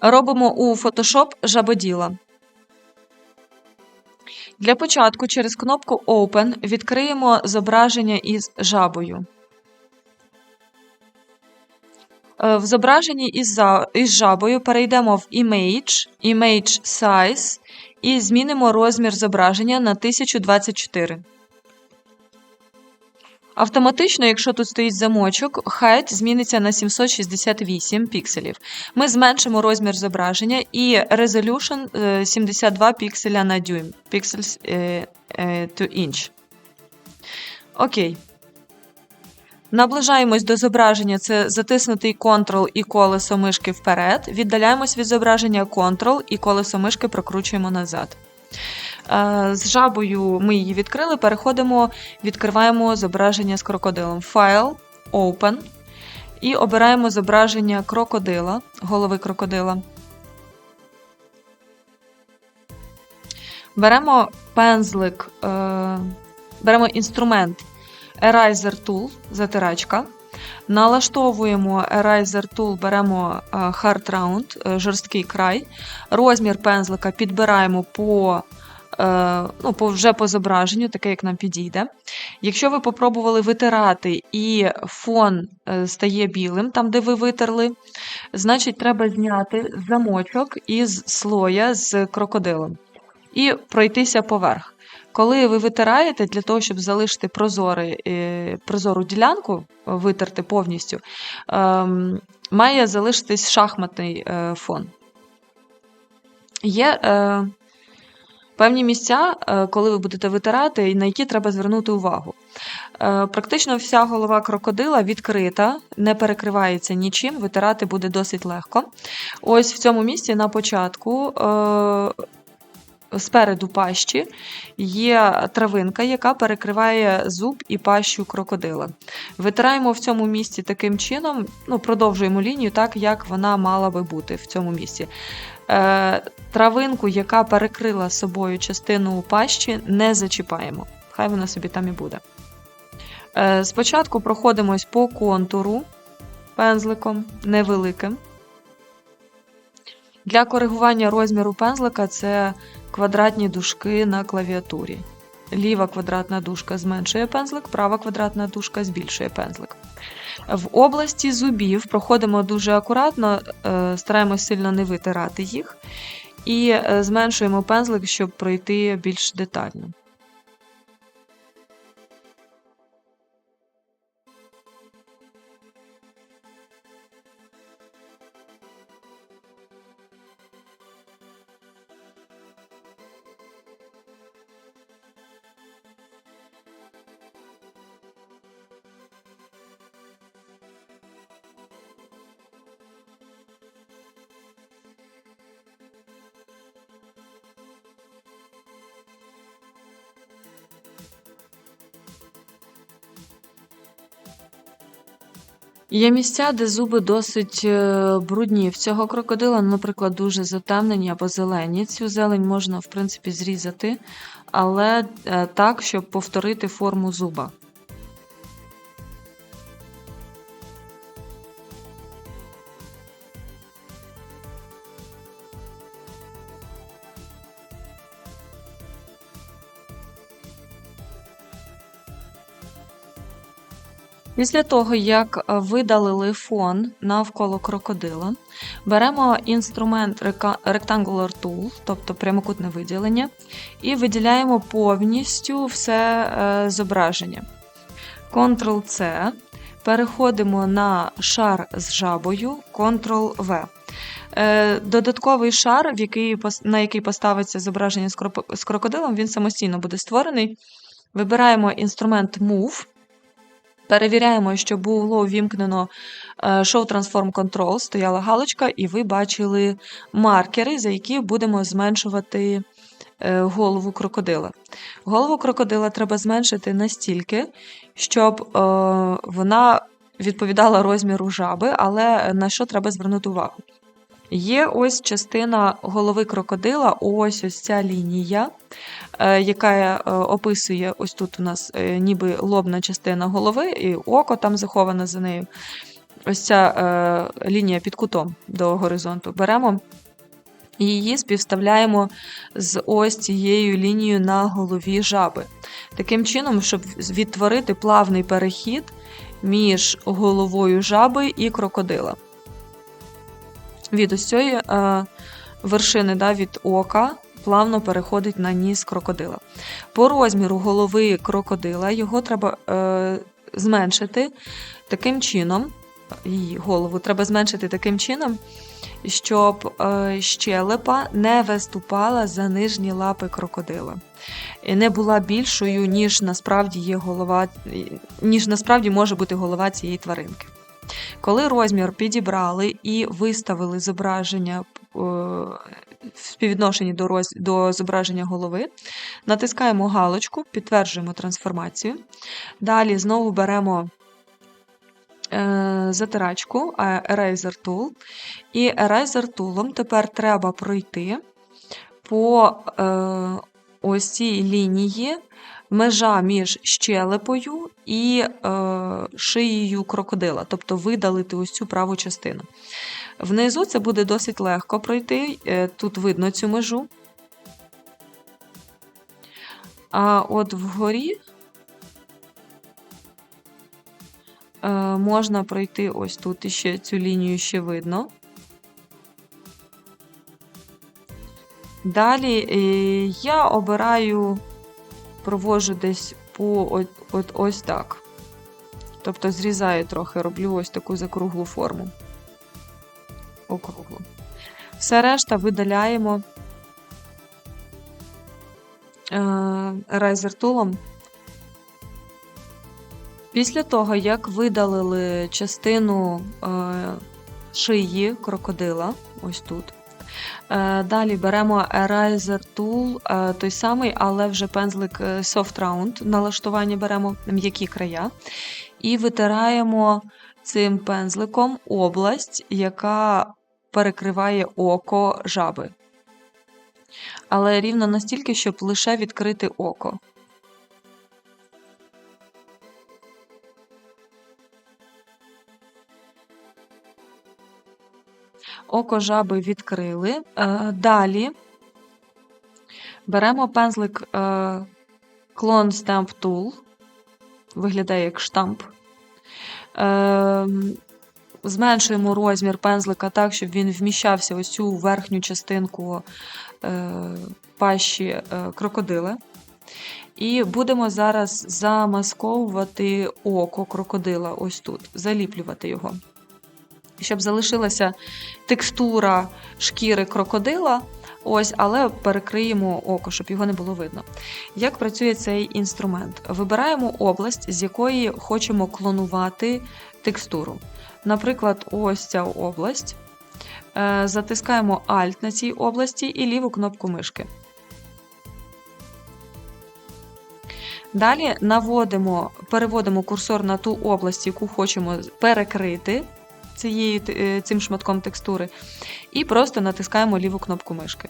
Робимо у Photoshop жабоділа. Для початку через кнопку Open відкриємо зображення із жабою. Е, В зображенні із, із жабою перейдемо в Image, Image Size і змінимо розмір зображення на 1024. Автоматично, якщо тут стоїть замочок, height зміниться на 768 пікселів. Ми зменшимо розмір зображення і resolution е, 72 пікселя на дюйм. Pixels е, е, to inch. Окей. Наближаємось до зображення. Це затиснутий Ctrl і колесо мишки вперед. Віддаляємось від зображення Ctrl і колесо мишки прокручуємо назад. Е, З жабою ми її відкрили. Переходимо, відкриваємо зображення з крокодилом. Файл, Open. І обираємо зображення крокодила, голови крокодила. Беремо пензлик, е, беремо інструмент Eraser Tool, затирачка. Налаштовуємо Eraser Tool, беремо е, Hard Round, е, жорсткий край. Розмір пензлика підбираємо по, ну, по, вже по зображенню, таке, як нам підійде. Якщо ви попробували витирати і фон е, стає білим, там, де ви витерли, значить треба зняти замочок із слоя з крокодилом і пройтися поверх. Коли ви витираєте, для того, щоб залишити прозорий, е, прозору ділянку, витерти повністю, ем, має залишитись шахматний е, фон. Є е, певні місця, е, коли ви будете витирати, на які треба звернути увагу. Е, Практично вся голова крокодила відкрита, не перекривається нічим, витирати буде досить легко. Ось в цьому місці на початку. е, Спереду пащі є травинка, яка перекриває зуб і пащу крокодила. Витираємо в цьому місці таким чином, ну, продовжуємо лінію так, як вона мала би бути в цьому місці. Травинку, яка перекрила собою частину пащі, не зачіпаємо. Хай вона собі там і буде. Е, спочатку проходимось по контуру пензликом невеликим. Для коригування розміру пензлика це квадратні дужки на клавіатурі. Ліва квадратна дужка зменшує пензлик, права квадратна дужка збільшує пензлик. В області зубів проходимо дуже акуратно, е, стараємось сильно не витирати їх, і е, зменшуємо пензлик, щоб пройти більш детально. Є місця, де зуби досить е, брудні. В цього крокодила, наприклад, дуже затемнені або зелені. Цю зелень можна, в принципі, зрізати, але е, так, щоб повторити форму зуба. Після того, як е, видалили фон навколо крокодила, беремо інструмент Rectangular Tool, тобто прямокутне виділення, і виділяємо повністю все е, зображення. Ctrl-C, переходимо на шар з жабою, Ctrl-V. Е, Додатковий шар, на який поставиться зображення з крокодилом, він самостійно буде створений. Вибираємо інструмент Move. Перевіряємо, що було увімкнено Show Transform Control, стояла галочка, і ви бачили маркери, за які будемо зменшувати е, голову крокодила. Голову крокодила треба зменшити настільки, щоб е, вона відповідала розміру жаби, але на що треба звернути увагу? Є ось частина голови крокодила, ось ось ця лінія, е, яка е, описує ось тут у нас е, ніби лобна частина голови, і око там заховане за нею. ось ця лінія під кутом до горизонту. Беремо і її співставляємо з ось цією лінією на голові жаби. Таким чином, щоб відтворити плавний перехід між головою жаби і крокодила. Від ось цієї е, вершини да, від ока плавно переходить на ніс крокодила. По розміру голови крокодила його треба е, зменшити таким чином, її голову треба зменшити таким чином, щоб е, щелепа не виступала за нижні лапи крокодила. І не була більшою, ніж насправді є голова, ніж насправді може бути голова цієї тваринки. Коли розмір підібрали і виставили зображення е, в співвідношенні до, роз... до зображення голови, натискаємо галочку, підтверджуємо трансформацію. Далі знову беремо е, затирачку Eraser Tool. І Eraser Tool тепер треба пройти по е, ось цій лінії межа між щелепою і е, шиєю крокодила, тобто видалити ось цю праву частину. Внизу це буде досить легко пройти, е, тут видно цю межу. А от вгорі е, можна пройти ось тут іще цю лінію ще видно. Далі е, я обираю, провожу десь по от, от ось так. Тобто зрізаю трохи, роблю ось таку закруглу форму. Округлу. Все решта видаляємо райзер тулом. Після того, як видалили частину е, шиї крокодила, ось тут. Е, далі беремо Eraser Tool, е, той самий, але вже пензлик Soft Round, налаштування беремо м'які края. І витираємо цим пензликом область, яка перекриває око жаби. Але рівно настільки, щоб лише відкрити око. Око жаби відкрили. Е, далі беремо пензлик е, Clone Stamp Tool, виглядає як штамп. Е, зменшуємо розмір пензлика так, щоб він вміщався ось цю верхню частинку пащі крокодила. І будемо зараз замасковувати око крокодила ось тут, заліплювати його щоб залишилася текстура шкіри крокодила, ось, але перекриємо око, щоб його не було видно. Як працює цей інструмент? Вибираємо область, з якої хочемо клонувати текстуру. Наприклад, ось ця область. Е, затискаємо Alt на цій області і ліву кнопку мишки. Далі наводимо, переводимо курсор на ту область, яку хочемо перекрити цією, е, цим шматком текстури, і просто натискаємо ліву кнопку мишки.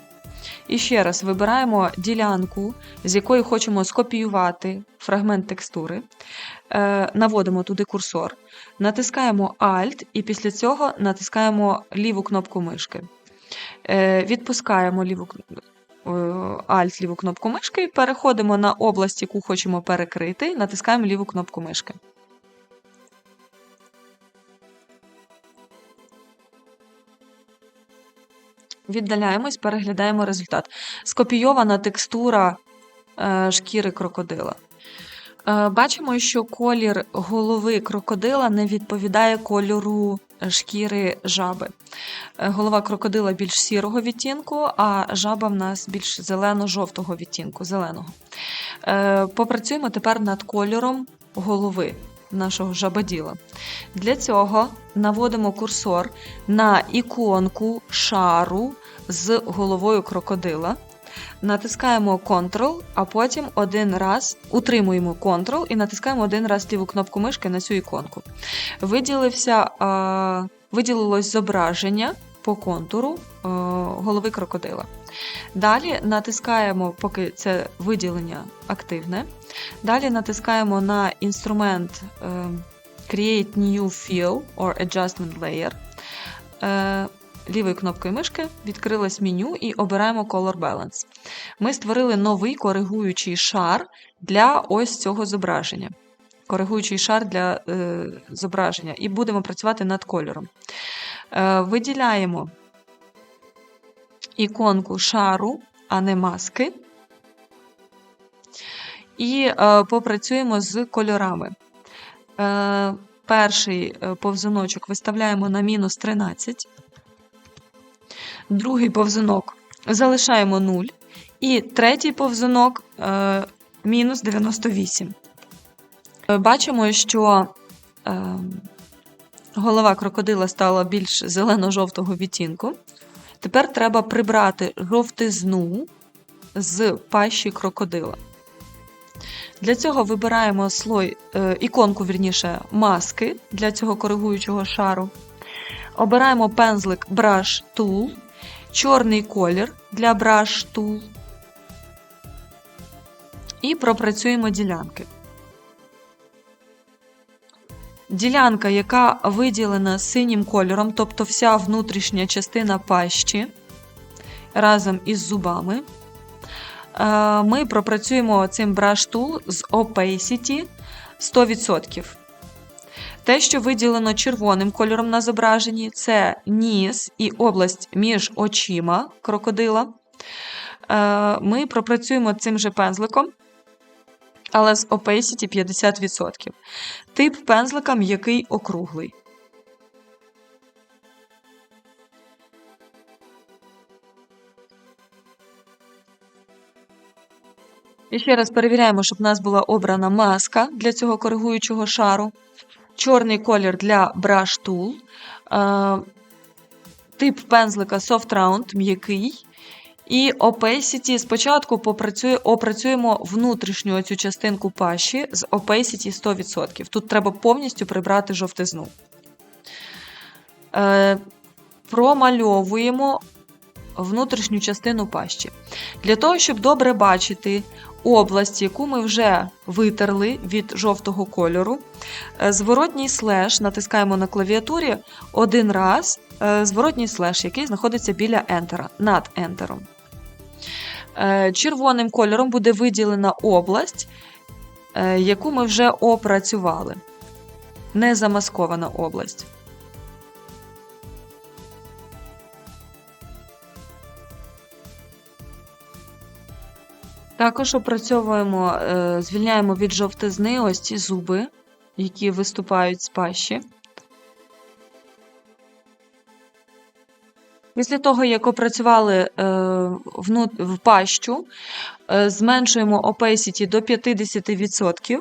І ще раз вибираємо ділянку, з якої хочемо скопіювати фрагмент текстури, е, наводимо туди курсор, натискаємо Alt, і після цього натискаємо ліву кнопку мишки. Е, відпускаємо ліву Alt ліву кнопку мишки, переходимо на область, яку хочемо перекрити, натискаємо ліву кнопку мишки. Віддаляємось, переглядаємо результат. Скопійована текстура е, шкіри крокодила. Е, бачимо, що колір голови крокодила не відповідає кольору шкіри жаби. Е, голова крокодила більш сірого відтінку, а жаба в нас більш зелено-жовтого відтінку. зеленого. Попрацюємо тепер над кольором голови нашого жабоділа. Для цього наводимо курсор на іконку шару з головою крокодила. Натискаємо Ctrl, а потім один раз утримуємо Ctrl і натискаємо один раз ліву кнопку мишки на цю іконку. Виділився, е, Виділилось зображення по контуру е, голови крокодила. Далі натискаємо, поки це виділення активне. Далі натискаємо на інструмент е, Create New Fill or Adjustment Layer. Е, Лівою кнопкою мишки відкрилось меню і обираємо Color Balance. Ми створили новий коригуючий шар для ось цього зображення. Коригуючий шар для е, зображення, і будемо працювати над кольором. Е, Виділяємо іконку шару, а не маски. І е, попрацюємо з кольорами. Е, Перший е, повзуночок виставляємо на мінус 13. Другий повзунок залишаємо 0. І третій повзунок е, мінус 98. Бачимо, що е, голова крокодила стала більш зелено-жовтого відтінку. Тепер треба прибрати жовтизну з пащі крокодила. Для цього вибираємо слой, е, іконку, вірніше, маски для цього коригуючого шару. Обираємо пензлик Brush Tool, чорний колір для Brush Tool. І пропрацюємо ділянки. Ділянка, яка виділена синім кольором, тобто вся внутрішня частина пащі разом із зубами. Е, ми пропрацюємо цим Tool з Opacity 100%. Те, що виділено червоним кольором на зображенні, це ніс і область між очима крокодила. Е, ми пропрацюємо цим же пензликом, але з Opacity 50%. Тип пензлика м'який округлий. І ще раз перевіряємо, щоб в нас була обрана маска для цього коригуючого шару. Чорний колір для Brush Tool. Е, тип пензлика Soft Round м'який. І Opacity спочатку попрацює, опрацюємо внутрішню цю частинку пащі з Opacity 100%. Тут треба повністю прибрати жовтизну. Е, Промальовуємо внутрішню частину пащі. Для того, щоб добре бачити область, яку ми вже витерли від жовтого кольору, е, зворотній слеш натискаємо на клавіатурі один раз, е, зворотній слеш, який знаходиться біля Enter, над Ентером. Червоним кольором буде виділена область, е, яку ми вже опрацювали. Не замаскована область. Також опрацьовуємо, е, звільняємо від жовтизни ось ці зуби, які виступають з пащі. Після того, як опрацювали е, в пащу, е, зменшуємо opacity до 50%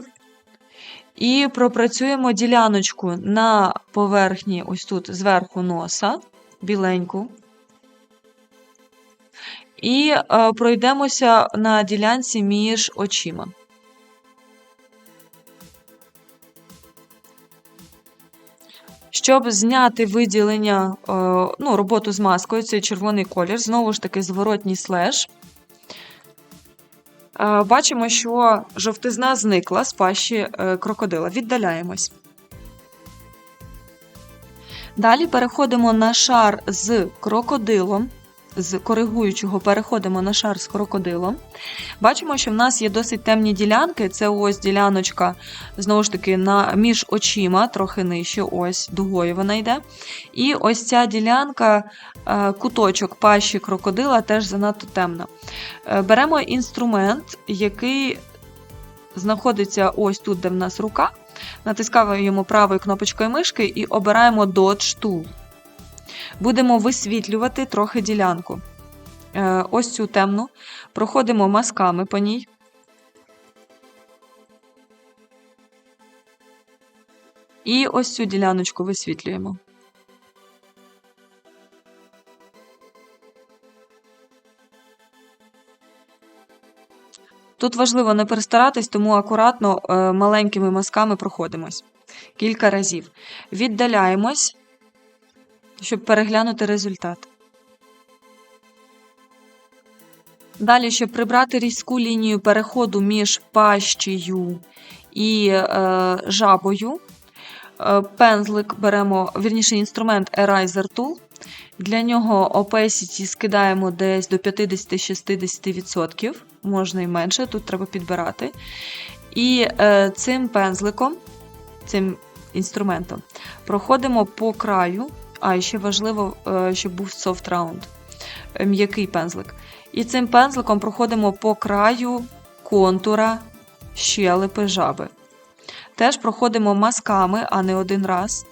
і пропрацюємо діляночку на поверхні, ось тут зверху носа, біленьку. І е, пройдемося на ділянці між очима. Щоб зняти виділення, е, ну, роботу з маскою, цей червоний колір, знову ж таки, зворотній слеш. Е, бачимо, що жовтизна зникла з пащі е, крокодила. Віддаляємось. Далі переходимо на шар з крокодилом з коригуючого переходимо на шар з крокодилом. Бачимо, що в нас є досить темні ділянки. Це ось діляночка, знову ж таки, на, між очима, трохи нижче, ось дугою вона йде. І ось ця ділянка, е, куточок пащі крокодила теж занадто темна. Е, беремо інструмент, який знаходиться ось тут, де в нас рука. Натискаємо правою кнопочкою мишки і обираємо Dodge Tool. Будемо висвітлювати трохи ділянку. Е, ось цю темну. Проходимо мазками по ній. І ось цю діляночку висвітлюємо. Тут важливо не перестаратись, тому акуратно е, маленькими мазками проходимось кілька разів. Віддаляємось щоб переглянути результат. Далі, щоб прибрати різку лінію переходу між пащею і е, жабою, Е, Пензлик беремо, вірніше, інструмент Eraser Tool. Для нього opacity скидаємо десь до 50-60%, можна і менше, тут треба підбирати. І е, цим пензликом, цим інструментом, проходимо по краю, а і ще важливо, е, щоб був soft round, е, м'який пензлик. І цим пензликом проходимо по краю контура щелепи жаби. Теж проходимо мазками, а не один раз.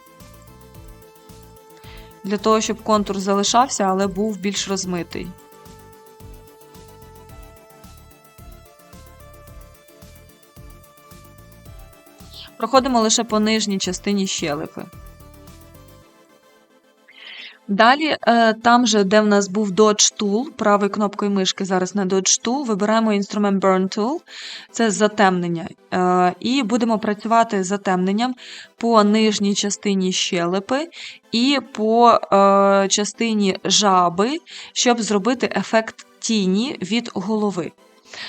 Для того, щоб контур залишався, але був більш розмитий. Проходимо лише по нижній частині щелепи. Далі, е, там же, де в нас був Dodge Tool, правою кнопкою мишки зараз на Dodge Tool, вибираємо інструмент Burn Tool, це затемнення. Е, І будемо працювати з затемненням по нижній частині щелепи і по е, частині жаби, щоб зробити ефект тіні від голови.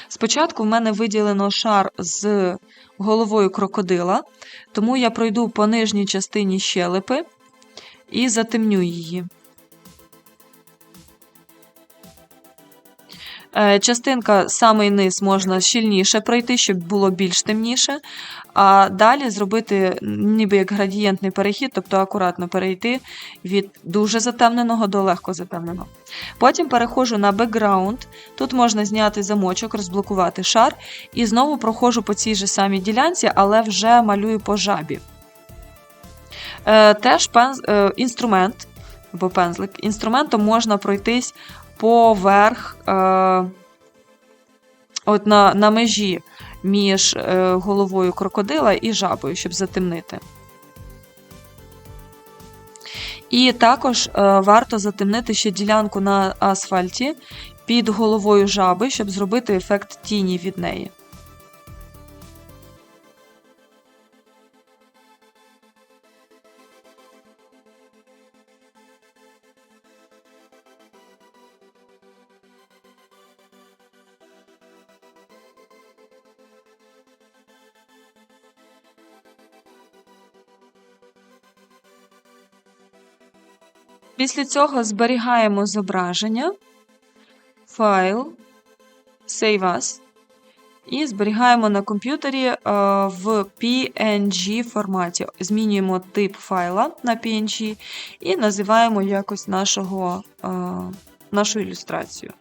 Спочатку в мене виділено шар з головою крокодила, тому я пройду по нижній частині щелепи і затемню її. Е, Частинка самий низ можна щільніше пройти, щоб було більш темніше, а далі зробити ніби як градієнтний перехід, тобто акуратно перейти від дуже затемненого до легко затемненого. Потім переходжу на бекграунд. Тут можна зняти замочок, розблокувати шар, і знову проходжу по цій же самій ділянці, але вже малюю по жабі. Е, Теж пенз... е, інструмент або пензлик. Інструментом можна пройтись поверх е, от на, на межі між головою крокодила і жабою, щоб затемнити. І також варто затемнити ще ділянку на асфальті під головою жаби, щоб зробити ефект тіні від неї. Після цього зберігаємо зображення, файл, Save As, і зберігаємо на комп'ютері е, в PNG форматі. Змінюємо тип файла на PNG і називаємо якось нашого, е, нашу ілюстрацію.